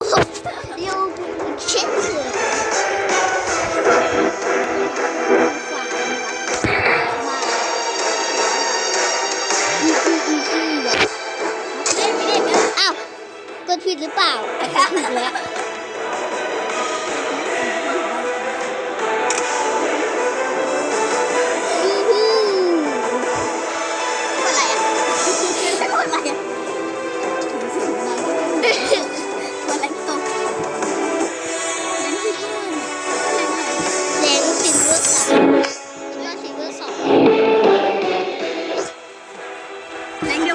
六个圈子，变魔法，妈妈，滴滴滴滴。啊，错题了？不，正确。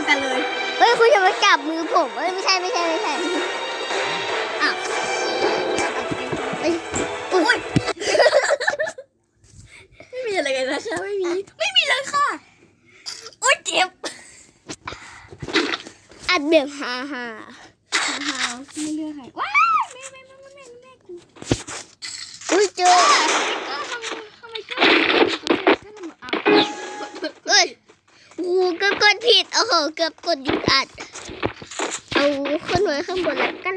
กันเลย เฮ้ยคุณจะมาจับมือผมเอ้ยไม่ใช่ไม่ใช่ไม่ใช่อ้าวเอ้ยอุ้ยไม่มีอะไรกันนะคะไม่มีไม่มีเลยค่ะโอ๊ยเจ็บอัดแบบฮาฮาฮาวไม่เลือกใครว้า เกือบกดหยุดอัด เอาขึ้นไว้ข้างบนแล้วกัน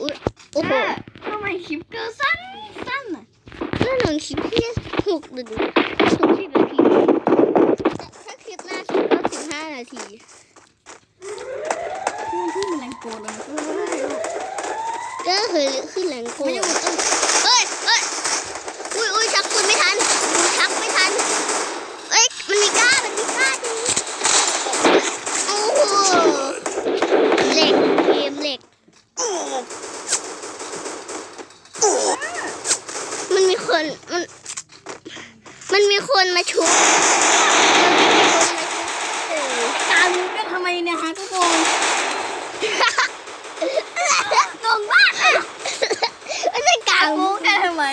อุ้ยโอ้โหทำไมคลิปเกินสั้นสั้นอะเรื่องหนังคลิปแค่หกนาทีหกสิบนาทีถ้าคลิปหน้าสุดก็สิบห้านาที เพื่อนที่มันแรงโกรธเลยเอ้ย ก็เคยขึ้นแรงโก ไม่ได้หมดเอ้ย เฮ้ยเฮ้ยอุ้ยอุ้ยชักปืนไม่ทันชักไม่ทันเอ้ยมันมีกล้ามันมีกล้าจริงโอ้โหเหล็กเกมเหล็ก มันมีคนมันมันมีคนมาชุบเออ การมุกกันทำไมเนี่ยฮะทุกคน งงมากอะไม่ใช่กลาง มุ มุ ก ก กันทำไม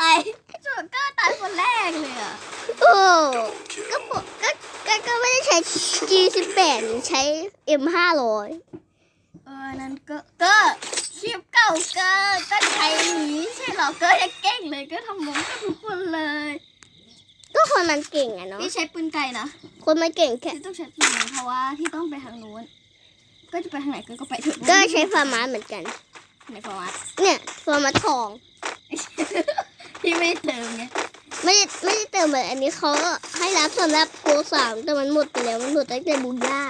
ตายโจทย์ก็ตายคนแรกเลยอะ โอ้ก็บอกก็ก็ก็ไม่ได้ใช้ G18 ใช้ M500 เออนั้นก็ก็คลิปเก่าก็ก็ใช้นี้ใช่เหรอก็ยังเก่งเลยก็ทำมุกกับทุกคนเลย ก็คนมันเก่งอะเนาะพี่ใช้ปืนไกลนะคนมันเก่งแค่ที่ต้องใช้ปืนนั้นเพราะว่าที่ต้องไปทางนู้นก็จะไปทางไหนก็ก็ไปเถอะก็ใช้ฟาร์มาเหมือนกันในฟอร์มัตเนี่ยฟาร์มาทองที่ไม่เติมไงไม่ได้ไม่ได้เติมเหมือนอันนี้เขาให้รับสำหรับ โกสามแต่มันหมดไปแล้วมันหมดตั้งแต่บูย่า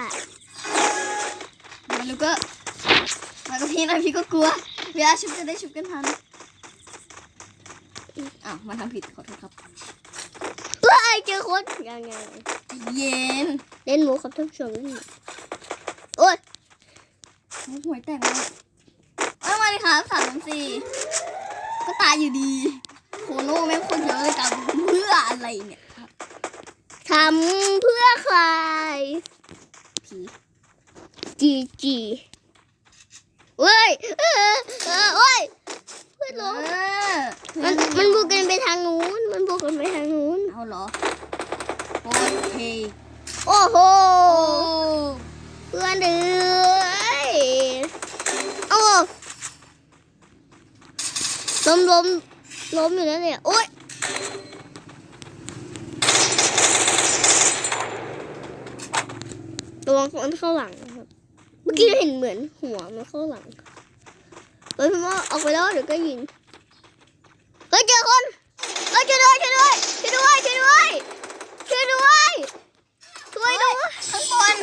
มันรู้ก็มากับพี่นะพี่ก็กลัว เวลาชุบจะได้ชุบกันทันอ้าวมาทำผิดขอโทษครับเฮ้ยเจอคนยังไงเย็นเล่นหมูครับท่านผู้ชมเล่นหมูโอ้ยหวยแตกเลยเอามาดิครับสามสี่ก็ตายอยู่ดีโคโน่แม่งคนเยอะเลยกันเพื่ออะไรเนี่ย ทำเพื่อใครผีจีจีเว้ยเออเออโอ้ยเพื่อนเอล้มอมันมันบุกกันไปทางนู้น มันบุกกันไปทางนู้นเอาเหรอโอเคโอ้โหโอ้เพื่อนเดือยโอ้ล้มล้มล้มอยู่นั่นเนี่ยโอ้ย ระวังมันเข้าหลังนะครับ เมื่อกี้เห็นเหมือนหัวมันเข้าหลังเฮ้ยพี่ว่าออกไปแล้วเดี๋ยวก็ยิงเฮ้ยเจอคนเฮ้ยช่วยด้วยช่วยด้วยช่วยด้วยช่วยด้วยช่วยด้วยช่วยด้วยข้างบน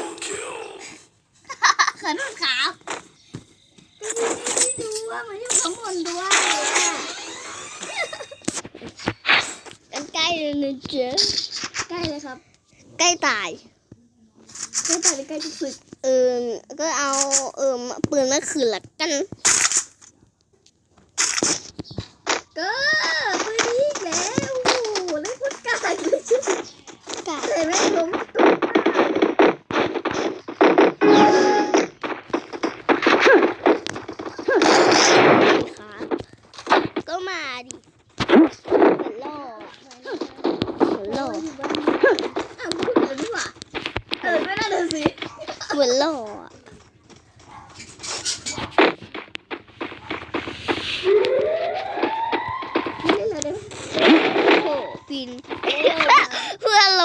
ขอโทษครับไม่ดูว่ามันอยู่ข้างบนด้วยกันใกล้เลยนะเจ๊ใกล้เลยครับ ใกล้ตาย ใกล้ตายหรือใกล้จะฝึกเออก็เอาเออปืนมาคืนละกันก็ปืนนี้อีกแล้วโอ้โหเล่นพูดกาดเลยชิบกาเลยแม่งล้ม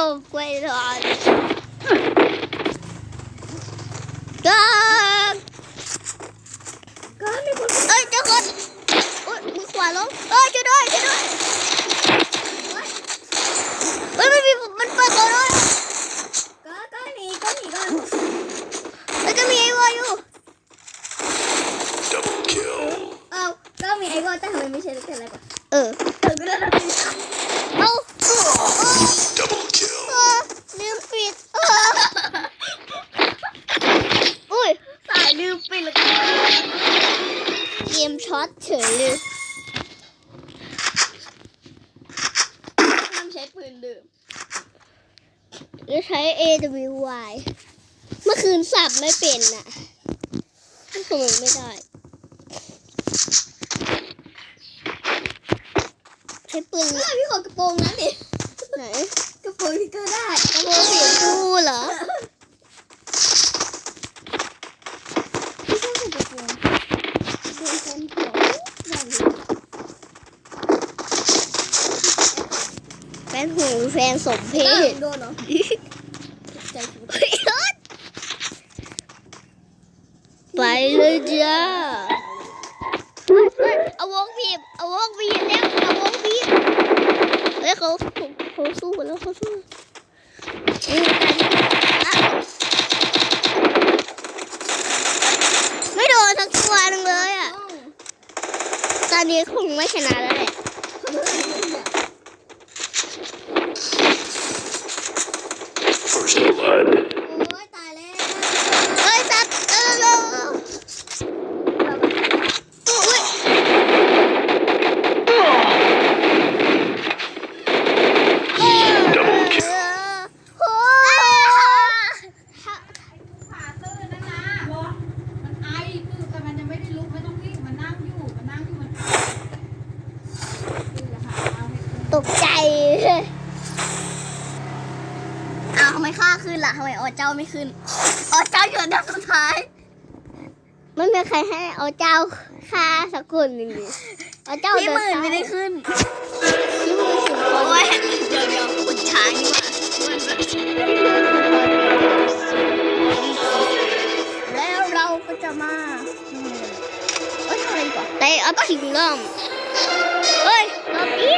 เพื่อลงไปนอนก็ เออ เออก็ได้แล้วสิ เอา Double kill. เออลืมปิดเอออุ้ย สายลืมปิดแล้วก็ เกมช็อตเฉยเลยห้ามใช้ปืนดื่มจะใช้ AWY เมื่อคืนสับไม่เป็นน่ะทำไมไม่ได้ ใช้ปืนเฮ้ยพี่ขอกระโปรงนั้นดิไหน กระโปรงที่เก็ได้ กระโปรงสีชมพูเหรอ ไม่ใช่กระโปรงเป็นแฟนผมอย่างนี้ แฟ นหูแฟนสมเพเออศโดนเหรอใจกูไปเลยจ้าเฮ้ยเฮ้ยเอาวงบีบเอาวงบีบแล้วเอาวงบีบเฮ้ยเขาเขาเขาสู้กันแล้วเขาสู้อืมตายแล้วไม่โดนสักตัวหนึงเลยอะ ตอนนี้คงไม่ชนะแล้วแหละ First blood. โอ้ยตายแล้ว เฮ้ยสัตว์เออเร็วเร็วอุ๊ย Double kill. โอ้ ขาตื้นนั่นนะมันไอคือแต่มันยังไม่ได้ลุกไม่ต้องรีบมันนั่งอยู่ มันนั่งอยู่ มันคือหาเอาให้ขึ้น ตกใจ อ้าวทำไมข้าขึ้นล่ะทำไมอ๋อเจ้าไม่ขึ้นอ๋อเจ้าอยู่อันดับสุดท้าย ไม่มีใครให้เอาเจ้าฆ่าสักคนหนึ่งดิเอาเจ้าพี่หมื่นไม่ได้ขึ้นพี่หมื่นสิบคนโอ้ยเดี๋ยวเดี๋ยวขุนช้างดีกว่าแล้วเราก็จะมาเอ้ยทำอะไรก่อนไดอัพคิงดอมเฮ้ยรอบนี้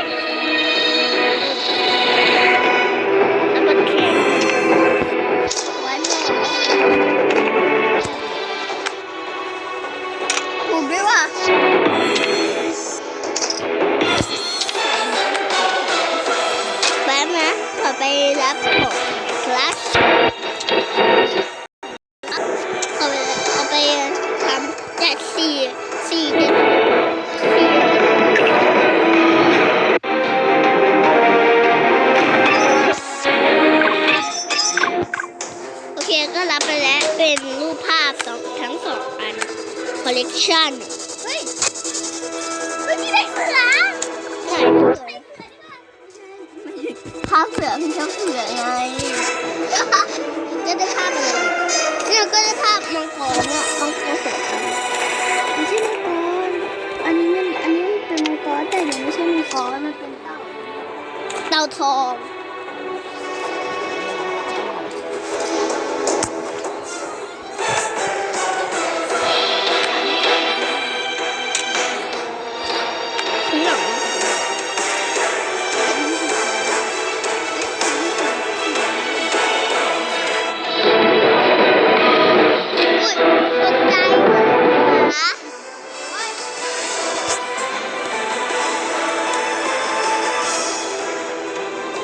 collection เฮ้ยเฮ้ยพี่ได้เสือไหนภาพเสือพี่ชอบเสือไงก็ได้ภาพอะไรดิเนี่ยก็ได้ภาพมังกรเนี่ยมังกรสวยไม่ใช่มังกรอันนี้มันอันนี้มันเป็นมังกรแต่ยังไม่ใช่มังกรมันเป็นเต่าเต่าทอง หลังอุ้ยตกใจหมา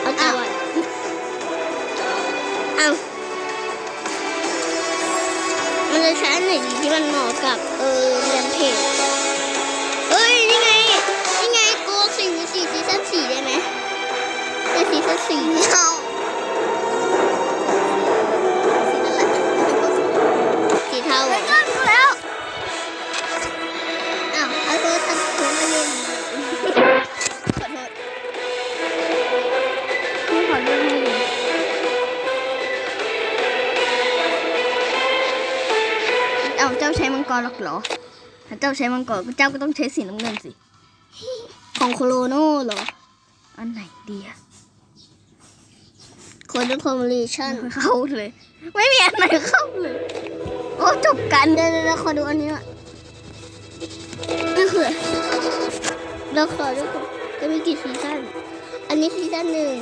เอาใจไว้เอามันจะใช้อันไหนดีที่มันเหมาะกับเออเรียนเพจเฮ้ยนี่ไง ได้ซีซั่นสี่เอาสีเทาเฮ้อะยก็รู้แล้วอ้าวเอาโทรศัพท์ผมมาเล่นขอโทษพี่ขอเรื่องหนึงเอาเจ้าใช้มังกรหรอกเหรอถ้าเจ้าใช้มังกรก็เจ้าก็ต้องใช้สีน้ำเงินสิ ของโคโรโน่เหรอ อันไหนดีอะโคโรโคมลีชั่นเข้าเลย ไม่มีอันไหนเข้าเลย โอ้จบกันเดี๋ยวเดี๋ยวขอดูอันนี้หน่อยนี่คือเราขอดูก่อนจะมีกี่ซีซั่นอันนี้ซีซั่นหนึ่ง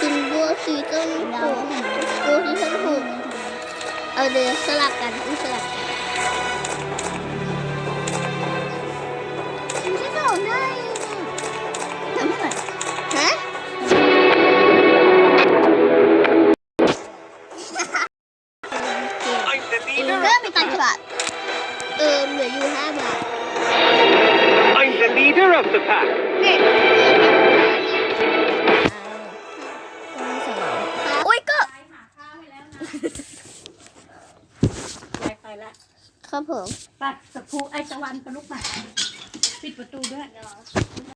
กินบัวซีซั่นหกบัวซีซั่นหกเอาเดี๋ยวสลับกันต้องสลับกัน เติเหลืออยู่ห้าบาท I'm the leader of the pack ไครับผม ไปสะพูไอตะวันไปลุกไปปิดประตูด้วย